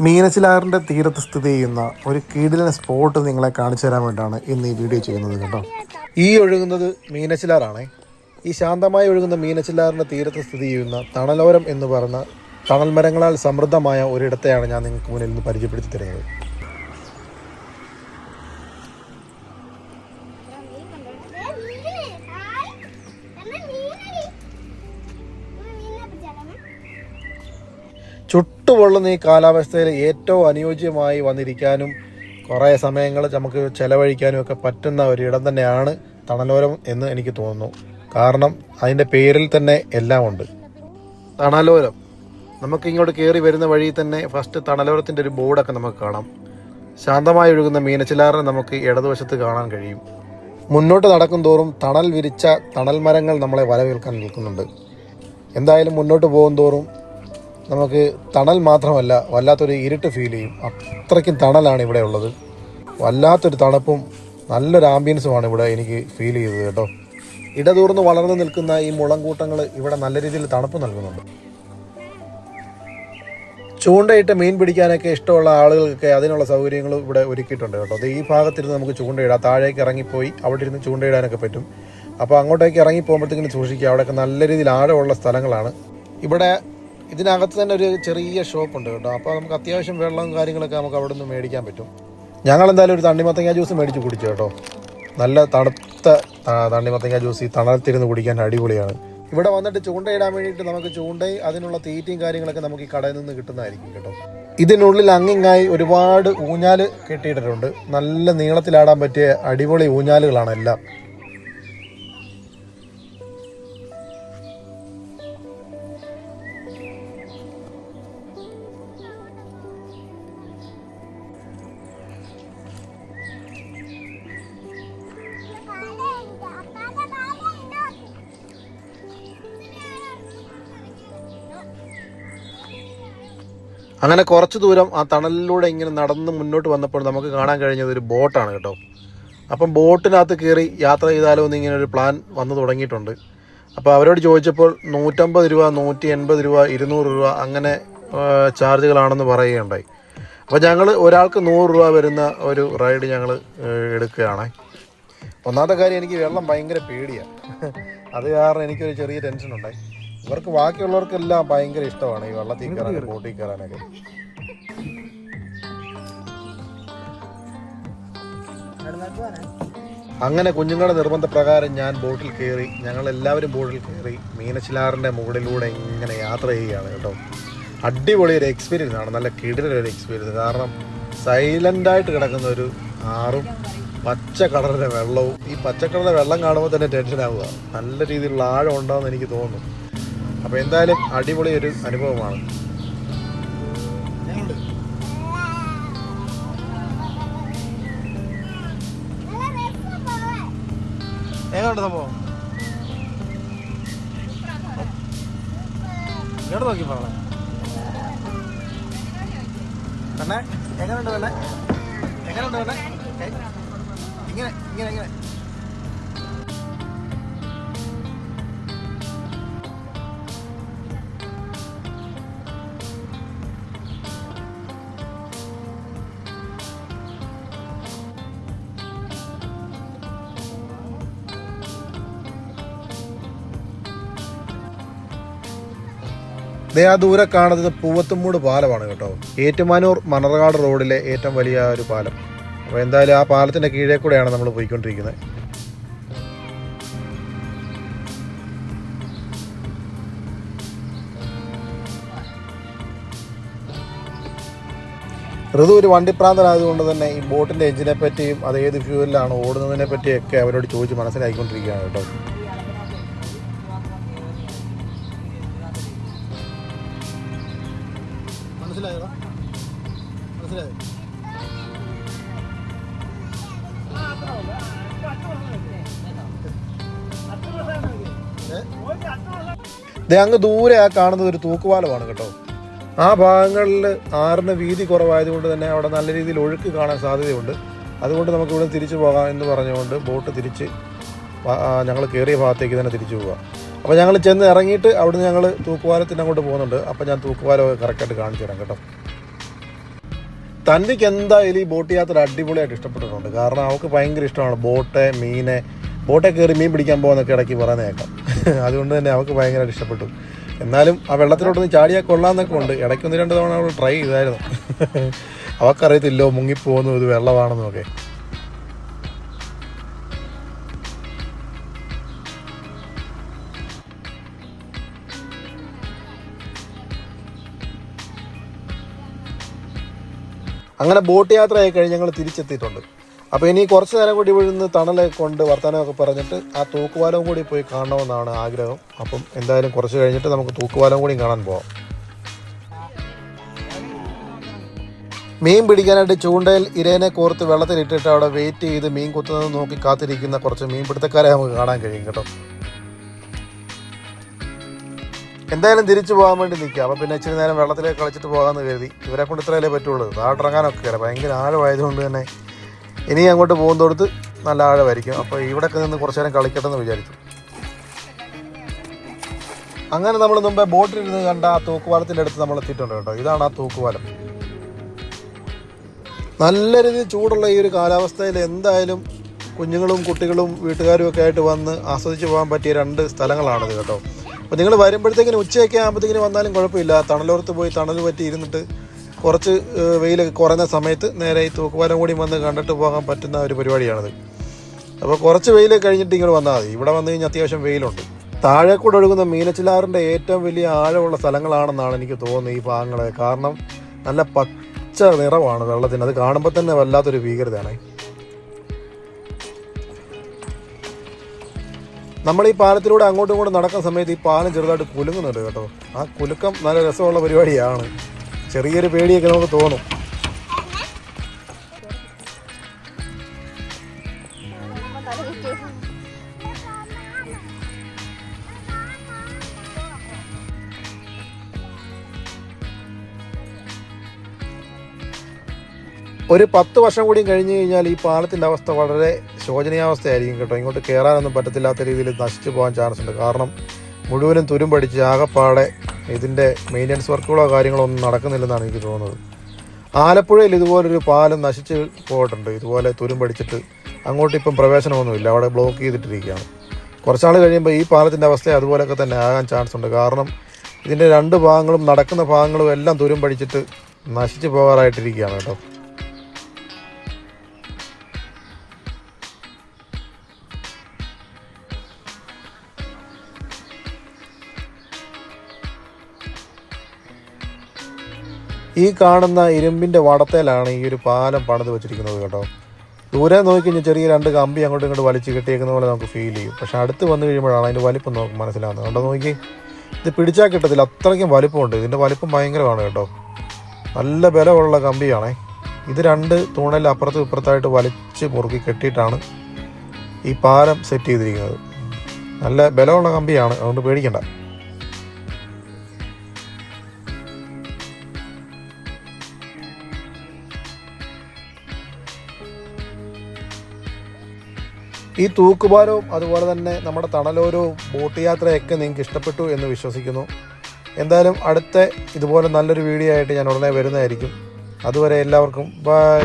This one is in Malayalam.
മീനച്ചിലാറിന്റെ തീരത്ത് സ്ഥിതി ചെയ്യുന്ന ഒരു കീടിലൻ സ്പോട്ട് നിങ്ങളെ കാണിച്ചു തരാൻ വേണ്ടിയാണ് ഇന്ന് ഈ വീഡിയോ ചെയ്യുന്നത് കേട്ടോ. ഈ ഒഴുകുന്നത് മീനച്ചിലാറാണേ. ഈ ശാന്തമായി ഒഴുകുന്ന മീനച്ചിലാറിന്റെ തീരത്ത് സ്ഥിതി ചെയ്യുന്ന തണലോരം എന്ന് പറയുന്ന തണൽ മരങ്ങളാൽ സമൃദ്ധമായ ഒരിടത്തെയാണ് ഞാൻ നിങ്ങൾക്ക് മുന്നിൽ നിന്ന് പരിചയപ്പെടുത്തി തരുന്നത്. ചുട്ടുപൊള്ളുന്ന ഈ കാലാവസ്ഥയിൽ ഏറ്റവും അനുയോജ്യമായി വന്നിരിക്കാനും കുറേ സമയങ്ങൾ നമുക്ക് ചെലവഴിക്കാനും ഒക്കെ പറ്റുന്ന ഒരു ഇടം തന്നെയാണ് തണലോരം എന്ന് എനിക്ക് തോന്നുന്നു. കാരണം അതിന്റെ പേരിൽ തന്നെ എല്ലാം ഉണ്ട്. തണലോരം. നമുക്ക് ഇങ്ങോട്ട് കയറി വരുന്ന വഴി തന്നെ ഫസ്റ്റ് തണലോരത്തിന്റെ ഒരു ബോർഡൊക്കെ നമുക്ക് കാണാം. ശാന്തമായി ഒഴുകുന്ന മീനച്ചിലാറിനെ നമുക്ക് ഇടതുവശത്ത് കാണാൻ കഴിയും. മുന്നോട്ട് നടക്കും തോറും തണൽ വിരിച്ച തണൽ മരങ്ങൾ നമ്മളെ വരവേൽക്കാൻ നിൽക്കുന്നുണ്ട്. എന്തായാലും മുന്നോട്ട് പോകും തോറും നമുക്ക് തണൽ മാത്രമല്ല വല്ലാത്തൊരു ഇരുട്ട് ഫീൽ ചെയ്യും. അത്രയ്ക്കും തണലാണ് ഇവിടെ ഉള്ളത്. വല്ലാത്തൊരു തണുപ്പും നല്ലൊരു ആംബിയൻസുമാണ് ഇവിടെ എനിക്ക് ഫീൽ ചെയ്തത് കേട്ടോ. ഇടതൂർന്ന് വളർന്നു നിൽക്കുന്ന ഈ മുളങ്കൂട്ടങ്ങൾ ഇവിടെ നല്ല രീതിയിൽ തണുപ്പ് നൽകുന്നുണ്ട്. ചൂണ്ടയിട്ട് മീൻ പിടിക്കാനൊക്കെ ഇഷ്ടമുള്ള ആളുകൾക്കൊക്കെ അതിനുള്ള സൗകര്യങ്ങൾ ഇവിടെ ഒരുക്കിയിട്ടുണ്ട് കേട്ടോ. അത് ഈ ഭാഗത്തിരുന്ന് നമുക്ക് ചൂണ്ടയിടാം. താഴേക്ക് ഇറങ്ങിപ്പോയി അവിടെ ഇരുന്ന് ചൂണ്ടയിടാനൊക്കെ പറ്റും. അപ്പോൾ അങ്ങോട്ടേക്ക് ഇറങ്ങി പോകുമ്പോഴത്തേക്കിനും സൂക്ഷിക്കുക. അവിടെയൊക്കെ നല്ല രീതിയിൽ ആഴമുള്ള സ്ഥലങ്ങളാണ്. ഇവിടെ ഇതിനകത്ത് തന്നെ ഒരു ചെറിയ ഷോപ്പ് ഉണ്ട് കേട്ടോ. അപ്പോൾ നമുക്ക് അത്യാവശ്യം വെള്ളവും കാര്യങ്ങളൊക്കെ നമുക്ക് അവിടെ നിന്ന് മേടിക്കാൻ പറ്റും. ഞങ്ങൾ എന്തായാലും ഒരു തണ്ണിമത്തങ്ങ ജ്യൂസ് മേടിച്ച് കുടിച്ചു കേട്ടോ. നല്ല തണുത്ത തണ്ണിമത്തങ്ങ ജ്യൂസ് ഈ തണലത്തിരുന്ന് കുടിക്കാൻ അടിപൊളിയാണ്. ഇവിടെ വന്നിട്ട് ചൂണ്ടയിടാൻ വേണ്ടിയിട്ട് നമുക്ക് ചൂണ്ടയും അതിനുള്ള തീറ്റയും കാര്യങ്ങളൊക്കെ നമുക്ക് ഈ കടയിൽ നിന്ന് കിട്ടുന്നതായിരിക്കും കേട്ടോ. ഇതിനുള്ളിൽ അങ്ങിങ്ങായി ഒരുപാട് ഊഞ്ഞാൽ കെട്ടിയിട്ടിട്ടുണ്ട്. നല്ല നീളത്തിലാടാൻ പറ്റിയ അടിപൊളി ഊഞ്ഞാലുകളാണ് എല്ലാം. അങ്ങനെ കുറച്ച് ദൂരം ആ തണലിലൂടെ ഇങ്ങനെ നടന്ന് മുന്നോട്ട് വന്നപ്പോൾ നമുക്ക് കാണാൻ കഴിഞ്ഞത് ഒരു ബോട്ടാണ് കേട്ടോ. അപ്പം ബോട്ടിനകത്ത് കയറി യാത്ര ചെയ്താലോ എന്ന് ഇങ്ങനെ ഒരു പ്ലാൻ വന്നു തുടങ്ങിയിട്ടുണ്ട്. അപ്പോൾ അവരോട് ചോദിച്ചപ്പോൾ നൂറ്റമ്പത് രൂപ നൂറ്റി എൺപത് രൂപ ഇരുന്നൂറ് രൂപ അങ്ങനെ ചാർജുകളാണെന്ന് പറയുകയുണ്ടായി. അപ്പോൾ ഞങ്ങൾ ഒരാൾക്ക് നൂറ് രൂപ വരുന്ന ഒരു റൈഡ് ഞങ്ങൾ എടുക്കുകയാണ്. ഒന്നാമത്തെ കാര്യം എനിക്ക് വെള്ളം ഭയങ്കര പേടിയാണ് അത് കാരണം എനിക്കൊരു ചെറിയ ടെൻഷൻ ഉണ്ടായി. ഇവർക്ക് ബാക്കിയുള്ളവർക്കെല്ലാം ഭയങ്കര ഇഷ്ടമാണ് ഈ വെള്ളത്തിൽ കയറാൻ ബോട്ടിൽ കയറാനൊക്കെ. അങ്ങനെ കുഞ്ഞുങ്ങളുടെ നിർബന്ധപ്രകാരം ഞാൻ ബോട്ടിൽ കയറി ഞങ്ങൾ എല്ലാവരും ബോട്ടിൽ കയറി മീനച്ചിലാറിന്റെ മുകളിലൂടെ ഇങ്ങനെ യാത്ര ചെയ്യുകയാണ് കേട്ടോ. അടിപൊളി ഒരു എക്സ്പീരിയൻസ് ആണ് നല്ല കിടിലൊരു എക്സ്പീരിയൻസ് കാരണം സൈലന്റായിട്ട് കിടക്കുന്ന ഒരു ആറും പച്ച കളറിലെ വെള്ളവും ഈ പച്ചക്കളറിലെ വെള്ളം കാണുമ്പോൾ തന്നെ ടെൻഷൻ ആവുക. നല്ല രീതിയിലുള്ള ആഴം ഉണ്ടാകുമെന്ന് എനിക്ക് തോന്നുന്നു. അപ്പോൾ എന്തായാലും അടിപൊളി ഒരു അനുഭവമാണ്. എങ്ങോട്ട് സംഭവം? ഇങ്ങോട്ട് നോക്കി എങ്ങനെയുണ്ട് പെണ്ണെ ഇങ്ങനെ ഇങ്ങനെ ഇങ്ങനെ. ദേ ആ ദൂരെ കാണുന്നത് പൂവത്തുമൂട് പാലമാണ് കേട്ടോ. ഏറ്റുമാനൂർ മണർകാട് റോഡിലെ ഏറ്റവും വലിയ ഒരു പാലം. അപ്പോൾ എന്തായാലും ആ പാലത്തിന്റെ കീഴേ കൂടെയാണ് നമ്മൾ പോയിക്കൊണ്ടിരിക്കുന്നത്. ഋതു ഒരു വണ്ടിപ്രാന്തനായതുകൊണ്ട് തന്നെ ഈ ബോട്ടിന്റെ എഞ്ചിനെ പറ്റിയും അത് ഏത് ഫ്യൂവലിലാണ് ഓടുന്നതിനെ പറ്റിയൊക്കെ അവരോട് ചോദിച്ച് മനസ്സിലാക്കിക്കൊണ്ടിരിക്കുകയാണ് കേട്ടോ. മനസ്സിലായോ? മനസ്സിലായോ? അങ്ങ് ദൂരെ ആ കാണുന്നത് ഒരു തൂക്കുപാലമാണ് കേട്ടോ. ആ ഭാഗങ്ങളിൽ ആറിന് വീതി കുറവായതുകൊണ്ട് തന്നെ അവിടെ നല്ല രീതിയിൽ ഒഴുക്ക് കാണാൻ സാധ്യതയുണ്ട്. അതുകൊണ്ട് നമുക്ക് ഇവിടെ തിരിച്ചു പോകാം എന്ന് പറഞ്ഞുകൊണ്ട് ബോട്ട് തിരിച്ച് ഞങ്ങൾ കയറിയ ഭാഗത്തേക്ക് തന്നെ തിരിച്ചു പോകാം അപ്പോൾ ഞങ്ങൾ ചെന്ന് ഇറങ്ങിയിട്ട് അവിടുന്ന് ഞങ്ങൾ തൂക്കുപാലത്തിന് അങ്ങോട്ട് പോകുന്നുണ്ട്. അപ്പോൾ ഞാൻ തൂക്കുപാലം കറക്റ്റായിട്ട് കാണിച്ചു തരാം കേട്ടോ. തന്നിക്ക് എന്തായാലും ഈ ബോട്ട് യാത്ര അടിപൊളിയായിട്ട് ഇഷ്ടപ്പെട്ടിട്ടുണ്ട്. കാരണം അവൾക്ക് ഭയങ്കര ഇഷ്ടമാണ് ബോട്ട് മീനെ. ബോട്ടെ കയറി മീൻ പിടിക്കാൻ പോകുന്നൊക്കെ ഇടയ്ക്ക് പറയുന്ന കേൾക്കാം. അതുകൊണ്ട് തന്നെ അവൾക്ക് ഭയങ്കരമായിട്ട് ഇഷ്ടപ്പെട്ടു. എന്നാലും ആ വെള്ളത്തിലോട്ടൊന്ന് ചാടിയാൽ കൊള്ളാമെന്നൊക്കെ ഉണ്ട്. ഇടയ്ക്കൊന്ന് രണ്ട് തവണ അവൾ ട്രൈ ചെയ്തായിരുന്നു. അവൾക്കറിയത്തില്ലോ മുങ്ങിപ്പോകുന്നു ഇത് വെള്ളമാണെന്നൊക്കെ. അങ്ങനെ ബോട്ട് യാത്രയായി കഴിഞ്ഞ് ഞങ്ങൾ തിരിച്ചെത്തിയിട്ടുണ്ട്. അപ്പോൾ ഇനി കുറച്ച് നേരം കൂടി ഇവിടുന്ന് തണലെ കൊണ്ട് വർത്തമാനമൊക്കെ പറഞ്ഞിട്ട് ആ തൂക്കുപാലവും കൂടി പോയി കാണണമെന്നാണ് ആഗ്രഹം. അപ്പം എന്തായാലും കുറച്ച് കഴിഞ്ഞിട്ട് നമുക്ക് തൂക്കുപാലം കൂടി കാണാൻ പോവാം. മീൻ പിടിക്കാനായിട്ട് ചൂണ്ടയിൽ ഇരേനെ കോർത്ത് വെള്ളത്തിലിട്ടിട്ട് അവിടെ വെയിറ്റ് ചെയ്ത് മീൻ കുത്തുന്നത് നോക്കി കാത്തിരിക്കുന്ന കുറച്ച് മീൻപിടുത്തക്കാരെ നമുക്ക് കാണാൻ കഴിയും കേട്ടോ. എന്തായാലും തിരിച്ചു പോകാൻ വേണ്ടി നിൽക്കുക. അപ്പോൾ പിന്നെ ഇച്ചിരി നേരം വെള്ളത്തിലേക്ക് കളിച്ചിട്ട് പോകാമെന്ന് കരുതി. ഇവരെ കൊണ്ട് ഇത്രയല്ലേ പറ്റുള്ളൂ. താട്ടിറങ്ങാനൊക്കെ ഇല്ല ഭയങ്കര ആഴമായതുകൊണ്ട് തന്നെ ഇനി അങ്ങോട്ട് പോകുന്നതോടത്ത് നല്ല ആഴമായിരിക്കും. അപ്പോൾ ഇവിടെയൊക്കെ നിന്ന് കുറച്ച് നേരം കളിക്കട്ടെ എന്ന് വിചാരിച്ചു. അങ്ങനെ നമ്മൾ മുമ്പേ ബോട്ടിലിരുന്ന് കണ്ട ആ തൂക്കുപാലത്തിന്റെ അടുത്ത് നമ്മൾ എത്തിയിട്ടുണ്ട് കേട്ടോ. ഇതാണ് ആ തൂക്കുപാലം. നല്ല രീതിയിൽ ചൂടുള്ള ഈ ഒരു കാലാവസ്ഥയിൽ എന്തായാലും കുഞ്ഞുങ്ങളും കുട്ടികളും വീട്ടുകാരും ഒക്കെ ആയിട്ട് വന്ന് ആസ്വദിച്ച് പോകാൻ പറ്റിയ രണ്ട് സ്ഥലങ്ങളാണിത് കേട്ടോ. അപ്പോൾ നിങ്ങൾ വരുമ്പോഴത്തേക്കിന് ഉച്ചയൊക്കെ ആകുമ്പോഴത്തേക്കിന് വന്നാലും കുഴപ്പമില്ല. തണലോർത്ത് പോയി തണൽ പറ്റി ഇരുന്നിട്ട് കുറച്ച് വെയിൽ കുറഞ്ഞ സമയത്ത് നേരെ ഈ തൂക്കുപാലം കൂടി വന്ന് കണ്ടിട്ട് പോകാൻ പറ്റുന്ന ഒരു പരിപാടിയാണിത്. അപ്പോൾ കുറച്ച് വെയിൽ കഴിഞ്ഞിട്ട് ഇങ്ങോട്ട് വന്നാൽ മതി. ഇവിടെ വന്നു കഴിഞ്ഞാൽ അത്യാവശ്യം വെയിലുണ്ട്. താഴെ കൂടെ ഒഴുകുന്ന മീനച്ചിലാറിന്റെ ഏറ്റവും വലിയ ആഴമുള്ള സ്ഥലങ്ങളാണെന്നാണ് എനിക്ക് തോന്നുന്നത് ഈ ഭാഗങ്ങളെ. കാരണം നല്ല പച്ച നിറമാണ് വെള്ളത്തിന്. അത് കാണുമ്പോൾ തന്നെ വല്ലാത്തൊരു ഭീകരതയാണ്. നമ്മൾ ഈ പാലത്തിലൂടെ അങ്ങോട്ടും ഇങ്ങോട്ടും നടക്കുന്ന സമയത്ത് ഈ പാലം ചെറുതായിട്ട് കുലുങ്ങുന്നുണ്ട് കേട്ടോ. ആ കുലുക്കം നല്ല രസമുള്ള പരിപാടിയാണ്. ചെറിയൊരു പേടിയൊക്കെ നമുക്ക് തോന്നും. ഒരു പത്ത് വർഷം കൂടി കഴിഞ്ഞു കഴിഞ്ഞാൽ ഈ പാലത്തിന്റെ അവസ്ഥ വളരെ ശോചനീയാവസ്ഥയായിരിക്കും കേട്ടോ. ഇങ്ങോട്ട് കയറാനൊന്നും പറ്റത്തില്ലാത്ത രീതിയിൽ നശിച്ചു പോകാൻ ചാൻസ് ഉണ്ട്. കാരണം മുഴുവനും തുരുമ്പടിച്ച് ആകെപ്പാടെ ഇതിന്റെ മെയിന്റനൻസ് വർക്കുകളോ കാര്യങ്ങളോ ഒന്നും നടക്കുന്നില്ലെന്നാണ് എനിക്ക് തോന്നുന്നത്. ആലപ്പുഴയിൽ ഇതുപോലൊരു പാലം നശിച്ച് പോയിട്ടുണ്ട്. ഇതുപോലെ തുരും തുരുമ്പടിച്ചിട്ട് അങ്ങോട്ട് ഇപ്പം പ്രവേശനമൊന്നുമില്ല. അവിടെ ബ്ലോക്ക് ചെയ്തിട്ടിരിക്കുകയാണ്. കുറച്ചാൾ കഴിയുമ്പോൾ ഈ പാലത്തിന്റെ അവസ്ഥ അതുപോലെയൊക്കെ തന്നെ ആകാൻ ചാൻസ് ഉണ്ട്. കാരണം ഇതിന്റെ രണ്ട് ഭാഗങ്ങളും നടക്കുന്ന ഭാഗങ്ങളും എല്ലാം തുരും തുരുമ്പടിച്ചിട്ട് നശിച്ചു പോകാറായിട്ടിരിക്കുകയാണ് കേട്ടോ. ഈ കാണുന്ന ഇരുമ്പിന്റെ വടത്തേലാണ് ഈ ഒരു പാലം പണിത് വെച്ചിരിക്കുന്നത് കേട്ടോ. ദൂരെ നോക്കിക്കഴിഞ്ഞാൽ ചെറിയ രണ്ട് കമ്പി അങ്ങോട്ടും ഇങ്ങോട്ട് വലിച്ച് കെട്ടിയേക്കുന്ന പോലെ നമുക്ക് ഫീൽ ചെയ്യും. പക്ഷെ അടുത്ത് വന്നു കഴിയുമ്പോഴാണ് അതിന്റെ വലിപ്പം നമുക്ക് മനസ്സിലാകുന്നത് കണ്ടോ നോക്കി ഇത് പിടിച്ചാൽ കിട്ടത്തില്ല. അത്രയ്ക്കും വലിപ്പമുണ്ട്. ഇതിന്റെ വലിപ്പം ഭയങ്കരമാണ് കേട്ടോ. നല്ല ബലമുള്ള കമ്പിയാണേ. ഇത് രണ്ട് തൂണലിൽ അപ്പുറത്തും ഇപ്പുറത്തായിട്ട് വലിച്ച് മുറുക്കി കെട്ടിയിട്ടാണ് ഈ പാലം സെറ്റ് ചെയ്തിരിക്കുന്നത്. നല്ല ബലമുള്ള കമ്പിയാണ്. അതുകൊണ്ട് പേടിക്കണ്ട. ഈ തൂക്കുപാലവും അതുപോലെ തന്നെ നമ്മുടെ തണലോരവും ബോട്ട് യാത്രയൊക്കെ നിങ്ങൾക്ക് ഇഷ്ടപ്പെട്ടു എന്ന് വിശ്വസിക്കുന്നു. എന്തായാലും അടുത്ത ഇതുപോലെ നല്ലൊരു വീഡിയോ ആയിട്ട് ഞാൻ ഉടനെ വരുന്നതായിരിക്കും. അതുവരെ എല്ലാവർക്കും ബൈ